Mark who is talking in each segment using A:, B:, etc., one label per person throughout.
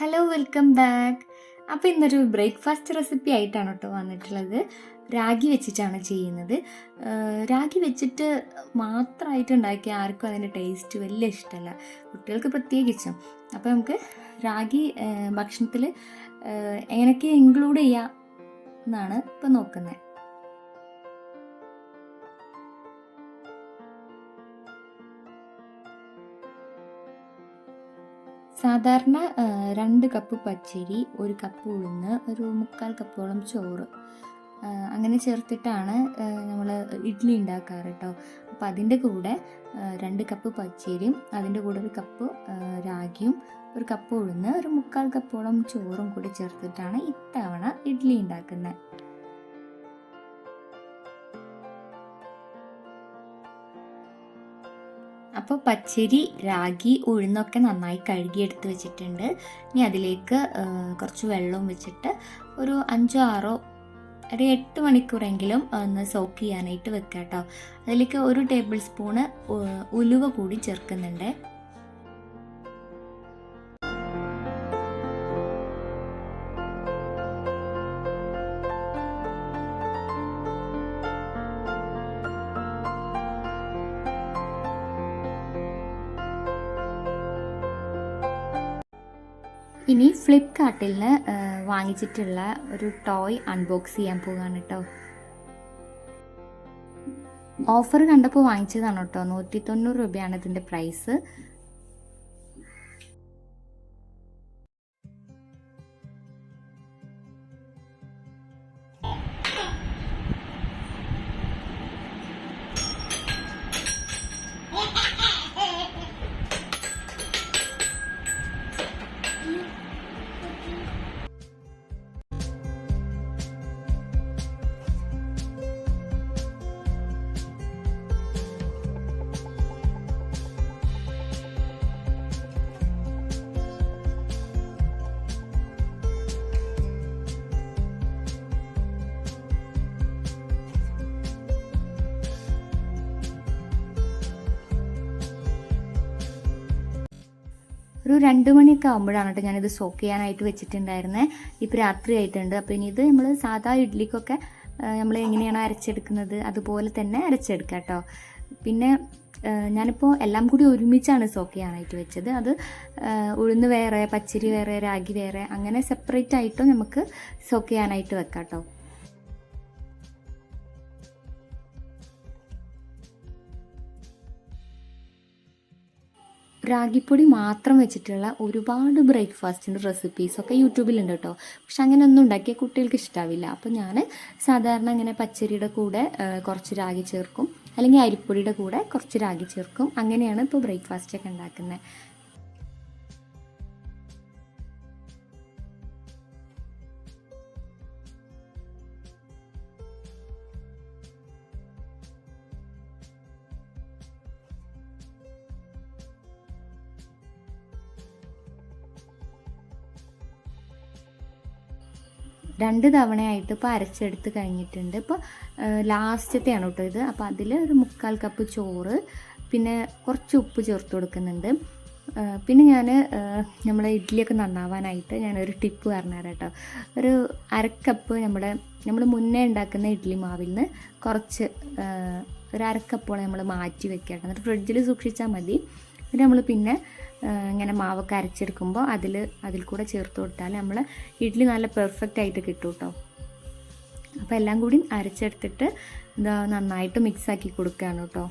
A: Hello welcome back അപ്പോൾ ഇന്നൊരു breakfast recipe ആയിട്ടാണ് കേട്ടോ വന്നിട്ടുള്ളത്. രാഗി വെച്ചിട്ടാണ് ചെയ്യുന്നത്. രാഗി വെച്ചിട്ട് മാത്രമായിട്ട് ഉണ്ടാക്കിയ ആർക്കും അതിന്റെ ടേസ്റ്റ് വലിയ ഇഷ്ടമല്ല. കുട്ടികൾക്ക് പ്രത്യേകിച്ചും. അപ്പോൾ നമുക്ക് രാഗി ഭക്ഷണത്തിൽ എങ്ങനെയൊക്കെ ഇൻക്ലൂഡ് ചെയ്യാം എന്നാണ് ഇപ്പോൾ നോക്കുന്നത്. സാധാരണ രണ്ട് കപ്പ് പച്ചരി ഒരു കപ്പ് ഉഴുന്ന് ഒരു മുക്കാൽ കപ്പോളം ചോറ്. അങ്ങനെ ചേർത്തിട്ടാണ് നമ്മൾ ഇഡ്ഡലി ഉണ്ടാക്കാറ് കേട്ടോ അപ്പം അതിന്റെ കൂടെ രണ്ട് കപ്പ് പച്ചരിയും അതിന്റെ കൂടെ ഒരു കപ്പ് രാഗിയും ഒരു കപ്പ് ഉഴുന്ന് ഒരു മുക്കാൽ കപ്പോളം ചോറും കൂടി ചേർത്തിട്ടാണ് ഇത്തവണ ഇഡ്ഡലി ഉണ്ടാക്കുന്നത് അപ്പോൾ പച്ചരി രാഗി ഉഴുന്നൊക്കെ നന്നായി കഴുകി എടുത്ത് വെച്ചിട്ടുണ്ട്. ഇനി അതിലേക്ക് കുറച്ച് വെള്ളവും വെച്ചിട്ട് ഒരു അഞ്ചോ ആറോ ഒരു എട്ട് മണിക്കൂറെങ്കിലും ഒന്ന് സോക്ക് ചെയ്യാനായിട്ട് വെക്കുക കേട്ടോ അതിലേക്ക് ഒരു ടേബിൾ സ്പൂണ് ഉലുവ കൂടി ചേർക്കുന്നുണ്ട്. ഇനി ഫ്ലിപ്കാർട്ടിൽ നിന്ന് വാങ്ങിച്ചിട്ടുള്ള ഒരു ടോയ് അൺബോക്സ് ചെയ്യാൻ പോവുകയാണ് കേട്ടോ ഓഫർ കണ്ടപ്പോൾ വാങ്ങിച്ചതാണ് കേട്ടോ നൂറ്റി തൊണ്ണൂറ് രൂപയാണ് ഇതിന്റെ പ്രൈസ്. ഒരു രണ്ട് മണിയൊക്കെ ആകുമ്പോഴാണ് കേട്ടോ ഞാനിത് സോക്ക് ചെയ്യാനായിട്ട് വെച്ചിട്ടുണ്ടായിരുന്നത് ഇപ്പോൾ രാത്രി ആയിട്ടുണ്ട്. അപ്പോൾ ഇനി ഇത് നമ്മൾ സാധാ ഇഡ്ലിക്കൊക്കെ നമ്മൾ എങ്ങനെയാണോ അരച്ചെടുക്കുന്നത്? അതുപോലെ തന്നെ അരച്ചെടുക്കുക കേട്ടോ പിന്നെ ഞാനിപ്പോൾ എല്ലാം കൂടി ഒരുമിച്ചാണ് സോക്ക് ചെയ്യാനായിട്ട് വെച്ചത്. അത് ഉഴുന്ന് വേറെ പച്ചരി വേറെ രാഗി വേറെ അങ്ങനെ സെപ്പറേറ്റ് ആയിട്ടും നമുക്ക് സോക്ക് ചെയ്യാനായിട്ട് വെക്കാം കേട്ടോ റാഗിപ്പൊടി മാത്രം വെച്ചിട്ടുള്ള ഒരുപാട് ബ്രേക്ക്ഫാസ്റ്റിന്റെ റെസിപ്പീസൊക്കെ യൂട്യൂബിലുണ്ട് കേട്ടോ. പക്ഷെ അങ്ങനെ ഒന്നും ഉണ്ടാക്കിയ കുട്ടികൾക്ക് ഇഷ്ടാവില്ല. അപ്പോൾ ഞാൻ സാധാരണ ഇങ്ങനെ പച്ചരിയുടെ കൂടെ കുറച്ച് രാഗി ചേർക്കും. അല്ലെങ്കിൽ അരിപ്പൊടിയുടെ കൂടെ കുറച്ച് രാഗി ചേർക്കും. അങ്ങനെയാണ് ഇപ്പോൾ ബ്രേക്ക്ഫാസ്റ്റ് ഒക്കെ ഉണ്ടാക്കുന്നത്. രണ്ട് തവണയായിട്ട് ഇപ്പോൾ അരച്ചെടുത്ത് കഴിഞ്ഞിട്ടുണ്ട്. ഇപ്പോൾ ലാസ്റ്റത്തെയാണ് കേട്ടോ ഇത്. അപ്പോൾ അതിൽ ഒരു മുക്കാൽ കപ്പ് ചോറ് പിന്നെ കുറച്ച് ഉപ്പ് ചേർത്ത് കൊടുക്കുന്നുണ്ട്. പിന്നെ ഞാൻ നമ്മളെ ഇഡ്ഡലിയൊക്കെ നന്നാവാനായിട്ട് ഞാനൊരു ടിപ്പ് പറഞ്ഞുതരാം കേട്ടോ. ഒരു അരക്കപ്പ് നമ്മുടെ നമ്മൾ മുന്നേ ഉണ്ടാക്കുന്ന ഇഡ്ഡലി മാവിൽ നിന്ന് കുറച്ച് ഒരു അരക്കപ്പോളം നമ്മൾ മാറ്റി വെക്കുക കേട്ടോ. എന്നിട്ട് ഫ്രിഡ്ജിൽ സൂക്ഷിച്ചാൽ മതി. പിന്നെ നമ്മൾ പിന്നെ ഇങ്ങനെ മാവൊക്കെ അരച്ചെടുക്കുമ്പോൾ അതിൽ അതിൽ കൂടെ ചേർത്ത് കൊടുത്താൽ നമ്മൾ ഇഡ്ഡലി നല്ല പെർഫെക്റ്റ് ആയിട്ട് കിട്ടും കേട്ടോ അപ്പോൾ എല്ലാം കൂടി അരച്ചെടുത്തിട്ട് എന്താ നന്നായിട്ട് മിക്സ് ആക്കി കൊടുക്കുകയാണ് കേട്ടോ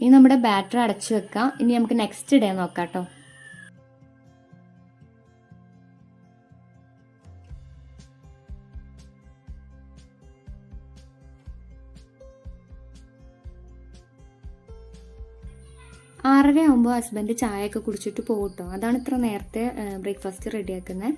A: ഇനി നമ്മുടെ ബാറ്റർ അടച്ചു വെക്കാം. ഇനി നമുക്ക് നെക്സ്റ്റ് ഡേ നോക്കാം കേട്ടോ ആറര ആകുമ്പോൾ ഹസ്ബൻഡ് ചായയൊക്കെ കുടിച്ചിട്ട് പോകും കേട്ടോ അതാണ് ഇത്ര നേരത്തെ ബ്രേക്ക്ഫാസ്റ്റ് റെഡിയാക്കുന്നത്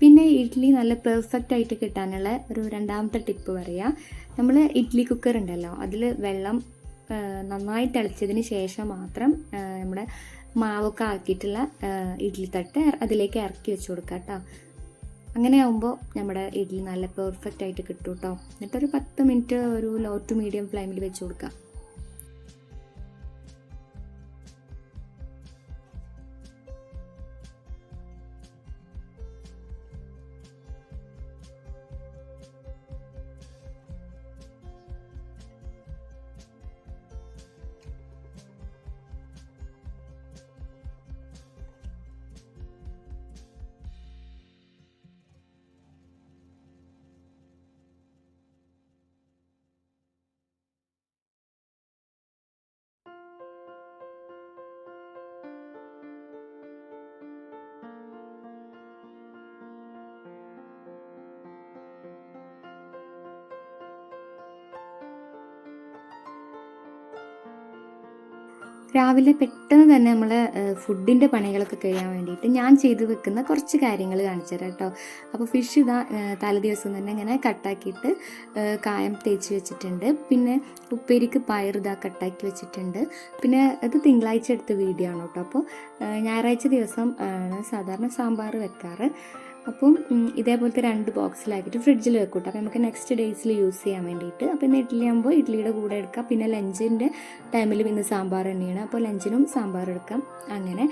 A: പിന്നെ ഇഡ്ഡലി നല്ല പെർഫെക്റ്റ് ആയിട്ട് കിട്ടാനുള്ള ഒരു രണ്ടാമത്തെ ടിപ്പ് പറയാം. നമ്മൾ ഇഡ്ഡലി കുക്കർ ഉണ്ടല്ലോ അതിൽ വെള്ളം നന്നായി തിളച്ചതിന് ശേഷം മാത്രം നമ്മുടെ മാവൊക്കെ ആക്കിയിട്ടുള്ള ഇഡ്ഡലി തട്ട് അതിലേക്ക് ഇറക്കി വെച്ച് കൊടുക്കാം കേട്ടോ അങ്ങനെ ആകുമ്പോൾ നമ്മുടെ ഇഡ്ഡലി നല്ല പെർഫെക്റ്റ് ആയിട്ട് കിട്ടും കേട്ടോ എന്നിട്ടൊരു പത്ത് മിനിറ്റ് ഒരു ലോ ടു മീഡിയം ഫ്ലെയിമിൽ വെച്ച് കൊടുക്കാം. രാവിലെ പെട്ടെന്ന് തന്നെ നമ്മൾ ഫുഡിന്റെ പണികളൊക്കെ കഴിയാൻ വേണ്ടിയിട്ട് ഞാൻ ചെയ്ത് വെക്കുന്ന കുറച്ച് കാര്യങ്ങൾ കാണിച്ചു തരാം കേട്ടോ. അപ്പോൾ ഫിഷ് ഇതാ തലേദിവസം തന്നെ ഇങ്ങനെ കട്ടാക്കിയിട്ട് കായം തേച്ച് വെച്ചിട്ടുണ്ട്. പിന്നെ ഉപ്പേരിക്ക് പയർ ഇതാ കട്ടാക്കി വെച്ചിട്ടുണ്ട്. പിന്നെ ഇത് തിങ്കളാഴ്ച എടുത്ത വീഡിയോ ആണ് കേട്ടോ. അപ്പോൾ ഞായറാഴ്ച ദിവസം സാധാരണ സാമ്പാർ വെക്കാറ്. അപ്പം ഇതേപോലത്തെ രണ്ട് ബോക്സിലാക്കിയിട്ട് ഫ്രിഡ്ജിൽ വെക്കൂട്ടോ. അപ്പോൾ നമുക്ക് നെക്സ്റ്റ് ഡേയ്സിൽ യൂസ് ചെയ്യാൻ വേണ്ടിയിട്ട്. അപ്പോൾ ഇന്ന് ഇഡ്ഡലി ആകുമ്പോൾ ഇഡ്ഡലിയുടെ കൂടെ എടുക്കാം. പിന്നെ ലഞ്ചിന്റെ ടൈമിൽ ഇന്ന് സാമ്പാർ തന്നെയാണ്. അപ്പോൾ ലഞ്ചിനും സാമ്പാർ എടുക്കാം. അങ്ങനെ.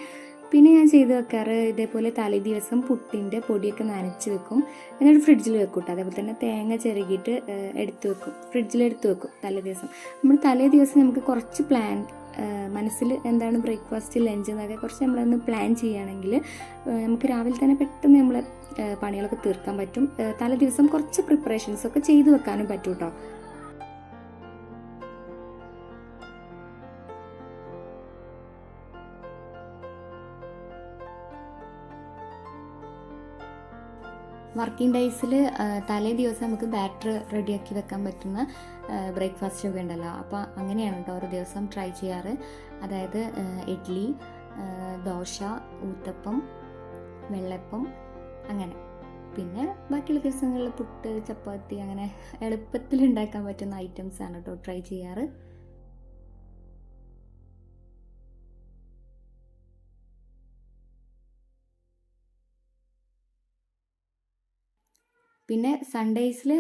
A: പിന്നെ ഞാൻ ചെയ്ത് വെക്കാറ് ഇതേപോലെ തലേ ദിവസം പുട്ടിന്റെ പൊടിയൊക്കെ നനച്ച് വെക്കും. എന്നിട്ട് ഫ്രിഡ്ജിൽ വെക്കൂട്ടോ. കേട്ടോ അതേപോലെ തന്നെ തേങ്ങ ചെറുകിയിട്ട് എടുത്ത് വെക്കും. ഫ്രിഡ്ജിൽ എടുത്ത് വെക്കും തലേ ദിവസം നമ്മൾ തലേ ദിവസം നമുക്ക് കുറച്ച് പ്ലാൻ മനസ്സിൽ എന്താണ് ബ്രേക്ക്ഫാസ്റ്റ് ലഞ്ച് എന്നൊക്കെ കുറച്ച് നമ്മളൊന്ന് പ്ലാൻ ചെയ്യുകയാണെങ്കിൽ നമുക്ക് രാവിലെ തന്നെ പെട്ടെന്ന് നമ്മൾ പണികളൊക്കെ തീർക്കാൻ പറ്റും. തലേ ദിവസം കുറച്ച് പ്രിപ്പറേഷൻസ് ഒക്കെ ചെയ്തു വെക്കാനും പറ്റും കേട്ടോ വർക്കിംഗ് ഡേയ്സിൽ തലേ ദിവസം നമുക്ക് ബാറ്റർ റെഡിയാക്കി വെക്കാൻ പറ്റുന്ന ബ്രേക്ക്ഫാസ്റ്റ് ഒക്കെ ഉണ്ടല്ലോ. അപ്പോൾ അങ്ങനെയാണ് കേട്ടോ ഓരോ ദിവസം ട്രൈ ചെയ്യാറ്. അതായത് ഇഡ്ഡലി ദോശ ഊത്തപ്പം വെള്ളപ്പം അങ്ങനെ. പിന്നെ ബാക്കിയുള്ള ദിവസങ്ങളിൽ പുട്ട് ചപ്പാത്തി അങ്ങനെ എളുപ്പത്തിൽ ഉണ്ടാക്കാൻ പറ്റുന്ന ഐറ്റംസ് ആണ് കേട്ടോ ട്രൈ ചെയ്യാറ്. പിന്നെ സൺഡേയ്സിൽ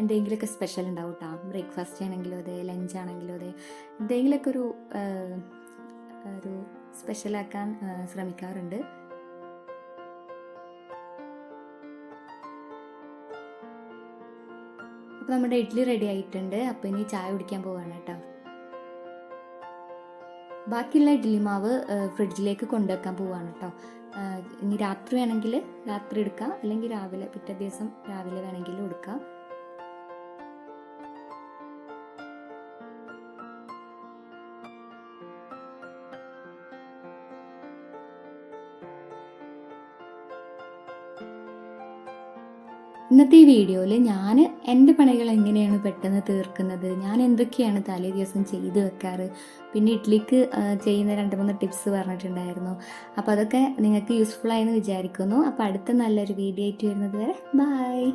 A: എന്തെങ്കിലുമൊക്കെ സ്പെഷ്യൽ ഉണ്ടാവും കേട്ടോ ബ്രേക്ക്ഫാസ്റ്റ് ആണെങ്കിലും അതെ ലഞ്ച് ആണെങ്കിലും അതെ. എന്തെങ്കിലുമൊക്കെ ഒരു ഒരു സ്പെഷ്യലാക്കാൻ ശ്രമിക്കാറുണ്ട്. അപ്പോൾ നമ്മുടെ ഇഡ്ഡലി റെഡി ആയിട്ടുണ്ട്. അപ്പോൾ ഇനി ചായ കുടിക്കാൻ പോവാണ് കേട്ടോ. ബാക്കിയുള്ള ഇഡ്ഡലി മാവ് ഫ്രിഡ്ജിലേക്ക് കൊണ്ടുവെക്കാൻ പോവാണ് കേട്ടോ. ഇനി രാത്രി വേണമെങ്കിൽ രാത്രി എടുക്കാം. അല്ലെങ്കിൽ രാവിലെ പിറ്റേ ദിവസം രാവിലെ വേണമെങ്കിൽ എടുക്കാം. ഇന്നത്തെ ഈ വീഡിയോയിൽ ഞാൻ എന്റെ പണികൾ എങ്ങനെയാണ് പെട്ടെന്ന് തീർക്കുന്നത്? ഞാൻ എന്തൊക്കെയാണ് തലേ ദിവസം ചെയ്ത് വെക്കാറ്? പിന്നെ ഇഡ്ലിക്ക് ചെയ്യുന്ന രണ്ട് മൂന്ന് ടിപ്സ് പറഞ്ഞിട്ടുണ്ടായിരുന്നു. അപ്പോൾ അതൊക്കെ നിങ്ങൾക്ക് യൂസ്ഫുൾ ആയെന്ന് വിചാരിക്കുന്നു. അപ്പോൾ അടുത്ത നല്ലൊരു വീഡിയോ ആയിട്ട് വരുന്നത് വരെ ബൈ